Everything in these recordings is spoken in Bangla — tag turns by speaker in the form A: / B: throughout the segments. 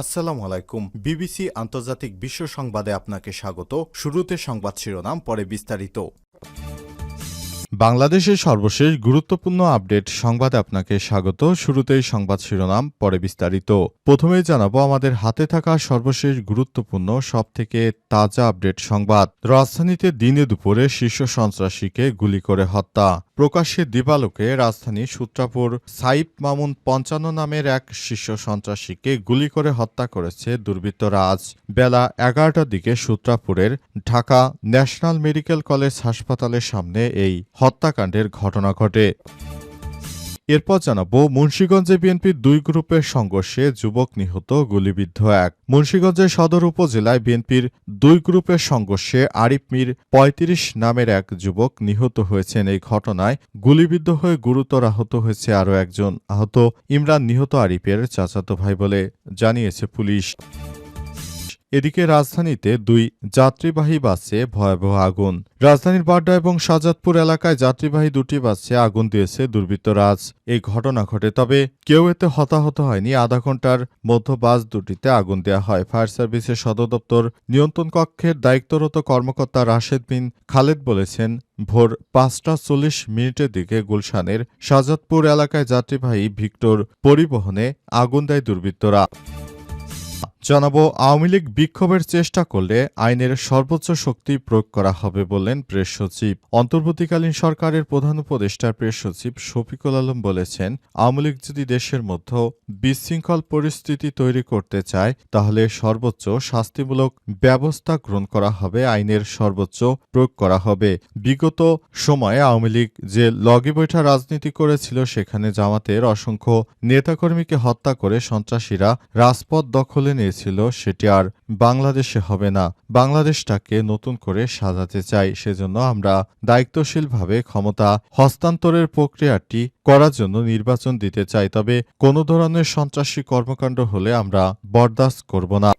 A: আসসালামু আলাইকুম। বিবিসি আন্তর্জাতিক বিশ্ব সংবাদে আপনাকে স্বাগত। শুরুতে সংবাদ শিরোনাম, পরে বিস্তারিত। বাংলাদেশের সর্বশেষ গুরুত্বপূর্ণ আপডেট সংবাদে আপনাকে স্বাগত। শুরুতেই সংবাদ শিরোনাম, পরে বিস্তারিত। প্রথমেই জানাব, আমাদের হাতে থাকা সর্বশেষ গুরুত্বপূর্ণ, সবথেকে তাজা আপডেট সংবাদ। রাজধানীতে দিনে দুপুরে শীর্ষ সন্ত্রাসীকে গুলি করে হত্যা। প্রকাশ্যে দিবালোকে রাজধানী সূত্রাপুর সাইফ মামুন পঞ্চান্ন নামের এক শীর্ষ সন্ত্রাসীকে গুলি করে হত্যা করেছে দুর্বৃত্তরা। আজ বেলা এগারোটার দিকে সূত্রাপুরের ঢাকা ন্যাশনাল মেডিকেল কলেজ হাসপাতালের সামনে এই হত্যাকাণ্ডের ঘটনা ঘটে। এরপর জানাব, মুন্সীগঞ্জে বিএনপির দুই গ্রুপের সংঘর্ষে যুবক নিহত, গুলিবিদ্ধ এক। মুন্সীগঞ্জের সদর উপজেলায় বিএনপির দুই গ্রুপের সংঘর্ষে আরিফ মির পঁয়ত্রিশ নামের এক যুবক নিহত হয়েছেন এই ঘটনায়। গুলিবিদ্ধ হয়ে গুরুতর আহত হয়েছে আরও একজন। আহত ইমরান নিহত আরিফের চাচাতো ভাই বলে জানিয়েছে পুলিশ। এদিকে রাজধানীতে দুই যাত্রীবাহী বাসে ভয়াবহ আগুন। রাজধানীর বাড্ডা এবং শাহজাদপুর এলাকায় যাত্রীবাহী দুটি বাসে আগুন দিয়েছে দুর্বৃত্তরাজ এই ঘটনা ঘটে, তবে কেউ এতে হতাহত হয়নি। আধা ঘণ্টার মধ্য বাস দুটিতে আগুন দেওয়া হয়। ফায়ার সার্ভিসের সদর দপ্তর নিয়ন্ত্রণ কক্ষের দায়িত্বরত কর্মকর্তা রাশেদ বিন খালেদ বলেছেন, ভোর পাঁচটা চল্লিশ মিনিটের দিকে গুলশানের শাহজাদপুর এলাকায় যাত্রীবাহী ভিক্টর পরিবহনে আগুন দেয় দুর্বৃত্তরা। জানাব, আওয়ামী লীগ বিক্ষোভের চেষ্টা করলে আইনের সর্বোচ্চ শক্তি প্রয়োগ করা হবে বললেন প্রেস সচিব। অন্তর্বর্তীকালীন সরকারের প্রধান উপদেষ্টার প্রেস সচিব শফিকুল আলম বলেছেন, আওয়ামী লীগ যদি দেশের মধ্যে বিশৃঙ্খল পরিস্থিতি তৈরি করতে চায়, তাহলে সর্বোচ্চ শাস্তিমূলক ব্যবস্থা গ্রহণ করা হবে, আইনের সর্বোচ্চ প্রয়োগ করা হবে। বিগত সময়ে আওয়ামী লীগ যে লগি বৈঠা রাজনীতি করেছিল, সেখানে জামাতের অসংখ্য নেতাকর্মীকে হত্যা করে সন্ত্রাসীরা রাজপথ দখলে নিয়েছিল সেটি আর বাংলাদেশে হবে না। বাংলাদেশটাকে নতুন করে সাজাতে চাই, সেজন্য আমরা দায়িত্বশীলভাবে ক্ষমতা হস্তান্তরের প্রক্রিয়াটি করার জন্য নির্বাচন দিতে চাই, তবে কোনো ধরনের সন্ত্রাসী কর্মকাণ্ড হলে আমরা বরদাস্ত করব না।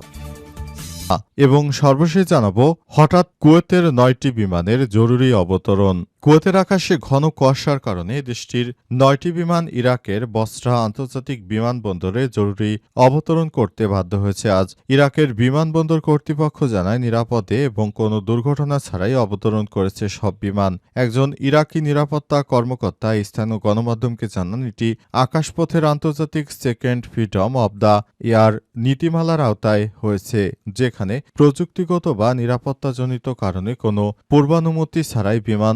A: এবং সর্বশেষ জানাব, হঠাৎ কুয়েতের নয়টি বিমানের জরুরি অবতরণ। কুয়েতের আকাশে ঘন কুয়াশার কারণে দেশটির নয়টি বিমান ইরাকের বস্ত্রা আন্তর্জাতিক বিমানবন্দরে জরুরি অবতরণ করতে বাধ্য হয়েছে। আজ ইরাকের বিমানবন্দর কর্তৃপক্ষ জানায়, নিরাপদে এবং কোনো দুর্ঘটনা ছাড়াই অবতরণ করেছে সব বিমান। একজন ইরাকি নিরাপত্তা কর্মকর্তা স্থানীয় গণমাধ্যমকে জানান, এটি আকাশপথের আন্তর্জাতিক second freedom of the air নীতিমালার আওতায় হয়েছে, যেখানে প্রযুক্তিগত বা নিরাপত্তাজনিত কারণে কোনো পূর্বানুমতি ছাড়াই বিমান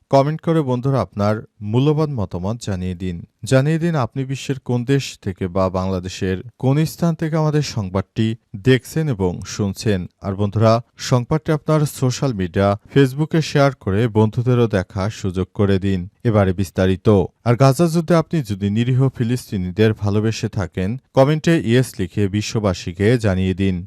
A: কমেন্ট করে বন্ধুরা আপনার মূল্যবান মতামত জানিয়ে দিন। জানিয়ে দিন আপনি বিশ্বের কোন দেশ থেকে বা বাংলাদেশের কোন স্থান থেকে আমাদের সংবাদটি দেখছেন এবং শুনছেন। আর বন্ধুরা, সংবাদটি আপনার সোশ্যাল মিডিয়া, ফেসবুকে শেয়ার করে বন্ধুদেরও দেখার সুযোগ করে দিন। এবারে বিস্তারিত। আর গাজা যুদ্ধে আপনি যদি নিরীহ ফিলিস্তিনিদের ভালোবেসে থাকেন, কমেন্টে ইয়েস লিখে বিশ্ববাসীকে জানিয়ে দিন।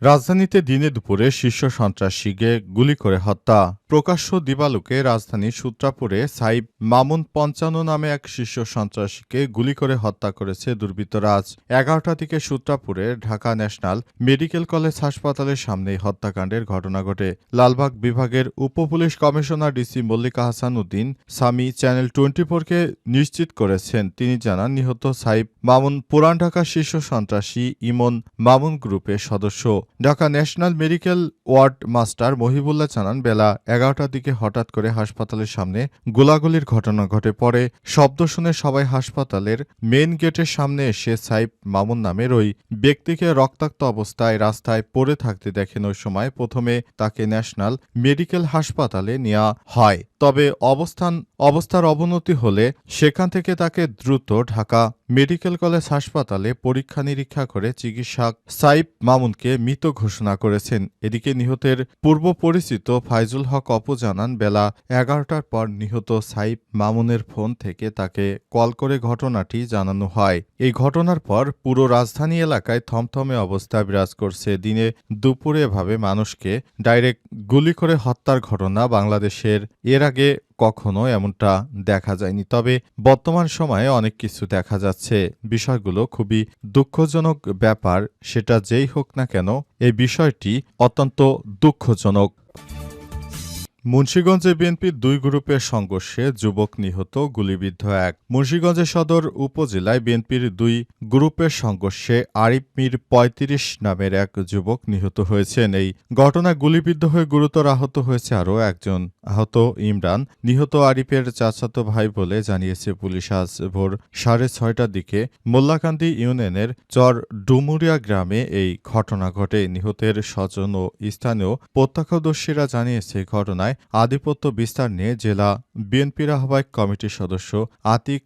A: রাজধানীতে দিনে দুপুরে শীর্ষ সন্ত্রাসীকে গুলি করে হত্যা। প্রকাশ্য দিবালুকে রাজধানীর সূত্রাপুরে সাইব মামুন পঞ্চান্ন নামে এক শীর্ষ সন্ত্রাসীকে গুলি করে হত্যা করেছে দুর্বৃত্তরাজ এগারোটা থেকে সূত্রাপুরে ঢাকা ন্যাশনাল মেডিকেল কলেজ হাসপাতালের সামনে হত্যাকাণ্ডের ঘটনা ঘটে। লালবাগ বিভাগের উপ police commissioner DC Mallika Hasan Uddin Sami channel twenty ফোরকে নিশ্চিত করেছেন। তিনি জানান, নিহত সাইব মামুন পুরান ঢাকা শীর্ষ সন্ত্রাসী ইমন মামুন গ্রুপের সদস্য। Dhaka national medical ward master Mohibullah জানান, বেলা এগারোটার দিকে হঠাৎ করে হাসপাতালের সামনে গোলাগুলির ঘটনা ঘটে পরে শব্দ শুনে সবাই হাসপাতালের মেন গেটের সামনে এসে সাইব মামুন নামের ওই ব্যক্তিকে রক্তাক্ত অবস্থায় রাস্তায় পড়ে থাকতে দেখেন। ওই সময় প্রথমে তাকে ন্যাশনাল মেডিকেল হাসপাতালে নেওয়া হয়। তবে অবস্থান, অবস্থার অবনতি হলে সেখান থেকে তাকে দ্রুত ঢাকা মেডিকেল কলেজ হাসপাতালে পরীক্ষা নিরীক্ষা করে চিকিৎসক সাইব মামুনকে মৃত ঘোষণা করেছেন। এদিকে নিহতের পূর্ব পরিচিত ফাইজুল হক অপু জানান, বেলা এগারোটার পর নিহত সাইব মামুনের ফোন থেকে তাকে কল করে ঘটনাটি জানানো হয়। এই ঘটনার পর পুরো রাজধানী এলাকায় থমথমে অবস্থা বিরাজ করছে। দিনে দুপুরে এভাবে মানুষকে ডাইরেক্ট গুলি করে হত্যার ঘটনা বাংলাদেশের এর আগে কখনো এমনটা দেখা যায়নি। তবে বর্তমান সময়ে অনেক কিছু দেখা যাচ্ছে। বিষয়গুলো খুবই দুঃখজনক ব্যাপার। সেটা যেই হোক না কেন, এই বিষয়টি অত্যন্ত দুঃখজনক। মুন্সীগঞ্জে বিএনপির দুই গ্রুপের সংঘর্ষে যুবক নিহত, গুলিবিদ্ধ এক। মুন্সীগঞ্জের সদর উপজেলায় বিএনপির দুই গ্রুপের সংঘর্ষে আরিফ মির পঁয়ত্রিশ নামের এক যুবক নিহত হয়েছেন। এই ঘটনায় গুলিবিদ্ধ হয়ে গুরুতর আহত হয়েছে আরও একজন আহত ইমরান। নিহত আরিফের চাচাতো ভাই বলে জানিয়েছে পুলিশ। আজ ভোর সাড়ে ছয়টার দিকে মোল্লাকান্দি ইউনিয়নের চর ডুমুরিয়া গ্রামে এই ঘটনা ঘটে। নিহতের স্বজন ও স্থানীয় প্রত্যক্ষদর্শীরা জানিয়েছে, ঘটনায় আধিপত্য বিস্তার নিয়ে জেলা বিএনপির আহ্বায়ক কমিটির সদস্য আতিক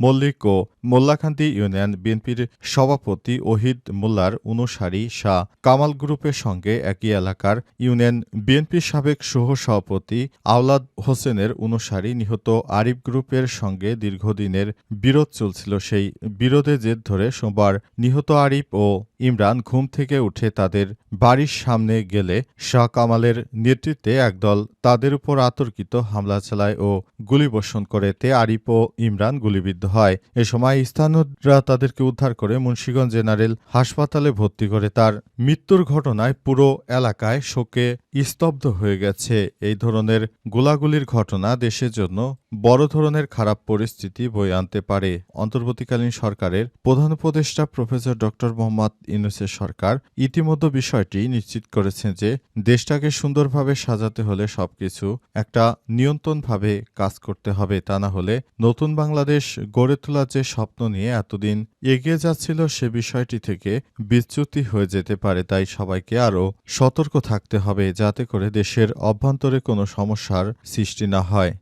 A: মল্লিক ও মোল্লাকান্দি ইউনিয়ন বিএনপির সভাপতি ওহিদ মোল্লার অনুসারী শাহ কামাল গ্রুপের সঙ্গে একই এলাকার ইউনিয়ন বিএনপির সাবেক সহ সভাপতি আওলাদ হোসেনের অনুসারী নিহত আরিফ গ্রুপের সঙ্গে দীর্ঘদিনের বিরোধ চলছিল। সেই বিরোধে জের ধরে সোমবার নিহত আরিফ ও ইমরান ঘুম থেকে উঠে তাদের বাড়ির সামনে গেলে শাহ কামালের নেতৃত্বে একদল তাদের উপর আতর্কিত হামলা চালায় ও গুলিবর্ষণ করে। তে আরিফ ও ইমরান গুলিবিদ্ধ হয়। এ সময় স্থানীয়রা তাদেরকে উদ্ধার করে মুন্সিগঞ্জ জেনারেল হাসপাতালে ভর্তি করে তার মৃত্যুর ঘটনায় পুরো এলাকায় শোকে স্তব্ধ হয়ে গেছে। এই ধরনের গোলাগুলির ঘটনা দেশের জন্য বড় ধরনের খারাপ পরিস্থিতি বয়ে আনতে পারে। অন্তর্বর্তীকালীন সরকারের প্রধান উপদেষ্টা প্রফেসর ড মোহাম্মদ ইউনুসের সরকার ইতিমধ্যে বিষয়টি নিশ্চিত করেছেন যে দেশটাকে সুন্দরভাবে সাজাতে হলে সবকিছু একটা নিয়ন্ত্রণভাবে কাজ করতে হবে। তা না হলে নতুন বাংলাদেশ গড়ে তোলার যে স্বপ্ন নিয়ে এতদিন এগিয়ে যাচ্ছিল সে বিষয়টি থেকে বিচ্যুতি হয়ে যেতে পারে, তাই সবাইকে আরও সতর্ক থাকতে হবে যাতে করে দেশের অভ্যন্তরে কোনো সমস্যার সৃষ্টি না হয়।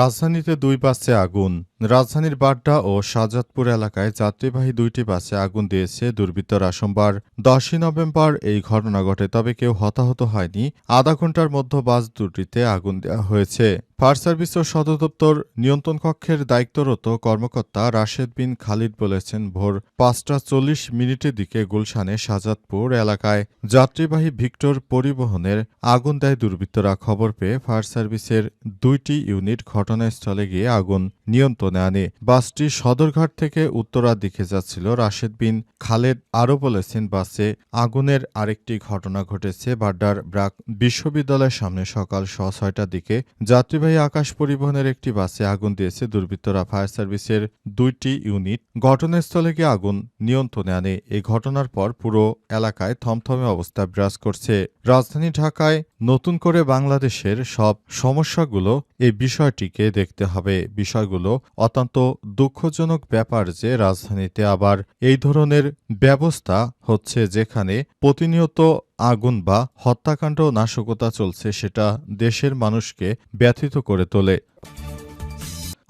A: রাজধানীতে দুই বাসে আগুন। রাজধানীর বাড্ডা ও শাহজাদপুর এলাকায় যাত্রীবাহী দুইটি বাসে আগুন দিয়েছে দুর্বৃত্তরা। সোমবার দশই নভেম্বর এই ঘটনা ঘটে, তবে কেউ হতাহত হয়নি। আধা ঘণ্টার মধ্যে বাস দুটিতে আগুন দেওয়া হয়েছে। ফায়ার সার্ভিস ও সদর দপ্তর নিয়ন্ত্রণ কক্ষের দায়িত্বরত কর্মকর্তা রাশেদ বিন খালিদ বলেছেন, ভোর পাঁচটা চল্লিশ মিনিটের দিকে গুলশানে শাহজাদপুর এলাকায় যাত্রীবাহী ভিক্টর পরিবহনের আগুন দেয় দুর্বৃত্তরা। খবর পেয়ে ফায়ার সার্ভিসের দুইটি ইউনিট ঘটনাস্থলে গিয়ে আগুন নিয়ন্ত্রণে আনে। বাসটি সদরঘাট থেকে উত্তরার দিকে যাচ্ছিল। রাশেদ বিন খালেদ আরও বলেছেন, বাসে আগুনের আরেকটি ঘটনা ঘটেছে। বাড্ডার ব্রাক বিশ্ববিদ্যালয়ের সামনে সকাল স ছয়টার দিকে যাত্রীবাহী আকাশ পরিবহনের একটি বাসে আগুন দিয়েছে। দুর্বৃত্তরা ফায়ার সার্ভিসের দুইটি ইউনিট ঘটনাস্থলে গিয়ে আগুন নিয়ন্ত্রণে আনে। এই ঘটনার পর পুরো এলাকায় থমথমে অবস্থা বিরাজ করছে। রাজধানী ঢাকায় নতুন করে বাংলাদেশের সব সমস্যাগুলো এই বিষয়টিকে দেখতে হবে বিষয়গুলো। অত্যন্ত দুঃখজনক ব্যাপার যে রাজধানীতে আবার এই ধরনের ব্যবস্থা হচ্ছে যেখানে প্রতিনিয়ত আগুন বা হত্যাকাণ্ড, নাশকতা চলছে, সেটা দেশের মানুষকে ব্যথিত করে তোলে।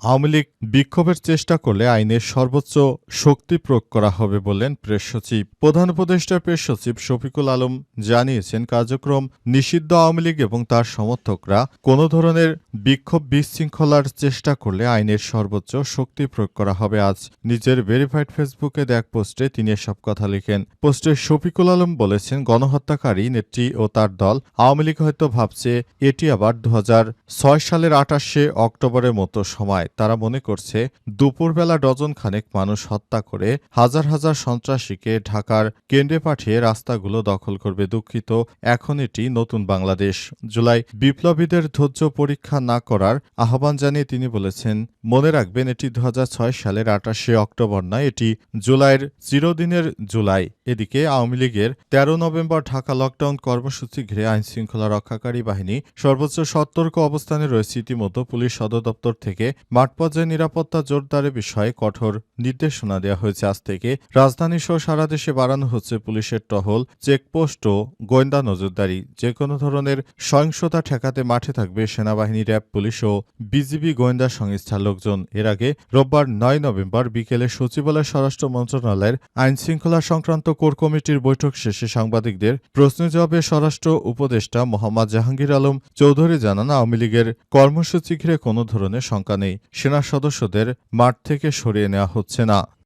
A: আওয়ামী লীগ বিক্ষোভের চেষ্টা করলে আইনের সর্বোচ্চ শক্তি প্রয়োগ করা হবে বললেন প্রেস সচিব। প্রধান উপদেষ্টা প্রেস সচিব শফিকুল আলম জানিয়েছেন, কার্যক্রম নিষিদ্ধ আওয়ামী লীগ এবং তার সমর্থকরা কোনো ধরনের বিক্ষোভ বিশৃঙ্খলার চেষ্টা করলে আইনের সর্বোচ্চ শক্তি প্রয়োগ করা হবে। আজ নিজের ভেরিফাইড ফেসবুকে দেখ পোস্টে তিনি এসব কথা লিখেন। পোস্টে শফিকুল আলম বলেছেন, গণহত্যাকারী নেত্রী ও তার দল আওয়ামী লীগ হয়তো ভাবছে, এটি আবার দু হাজার ছয় সালের আঠাশে অক্টোবরের মতো সময়। তারা মনে করছে, দুপুরবেলা ডজন খানেক মানুষ হত্যা করে হাজার হাজার সন্ত্রাসীকে ঢাকার কেন্দ্রে পাঠিয়ে রাস্তাগুলো দখল করবে। দুঃখিত, এখন এটি নতুন বাংলাদেশ। জুলাই, বিপ্লবীদের ধৈর্য পরীক্ষা না করার আহ্বান জানিয়ে তিনি বলেছেন, মনে রাখবেন, এটি দু হাজার ছয় সালের আটাশে অক্টোবর নয়, এটি জুলাইয়ের চিরদিনের জুলাই। এদিকে আওয়ামী লীগের তেরো নভেম্বর ঢাকা লকডাউন কর্মসূচি ঘিরে আইন শৃঙ্খলা রক্ষাকারী বাহিনী সর্বোচ্চ সতর্ক অবস্থানে রয়েছে। ইতিমধ্যে পুলিশ সদর দপ্তর থেকে মাঠ পর্যায়ে নিরাপত্তা জোরদারের বিষয়ে কঠোর নির্দেশনা দেওয়া হয়েছে। আজ থেকে রাজধানী সহ সারা দেশে বাড়ানো হচ্ছে পুলিশের টহল, চেকপোস্ট ও গোয়েন্দা নজরদারি। যে কোনো ধরনের সহিংসতা ঠেকাতে মাঠে থাকবে সেনাবাহিনী র্যাব, পুলিশ ও বিজিবি গোয়েন্দা সংস্থার লোকজন। এর আগে রোববার নয় নভেম্বর বিকেলে সচিবালয় স্বরাষ্ট্র মন্ত্রণালয়ের আইন শৃঙ্খলা সংক্রান্ত কোর কমিটির বৈঠক শেষে সাংবাদিকদের প্রশ্ন জবাবে স্বরাষ্ট্র উপদেষ্টা মোহাম্মদ জাহাঙ্গীর আলম চৌধুরী জানান, আওয়ামী লীগের কর্মসূচি ঘিরে কোনো ধরনের শঙ্কা নেই। সেনা সদস্যদের মাঠ থেকে সরিয়ে নেওয়া হচ্ছে না।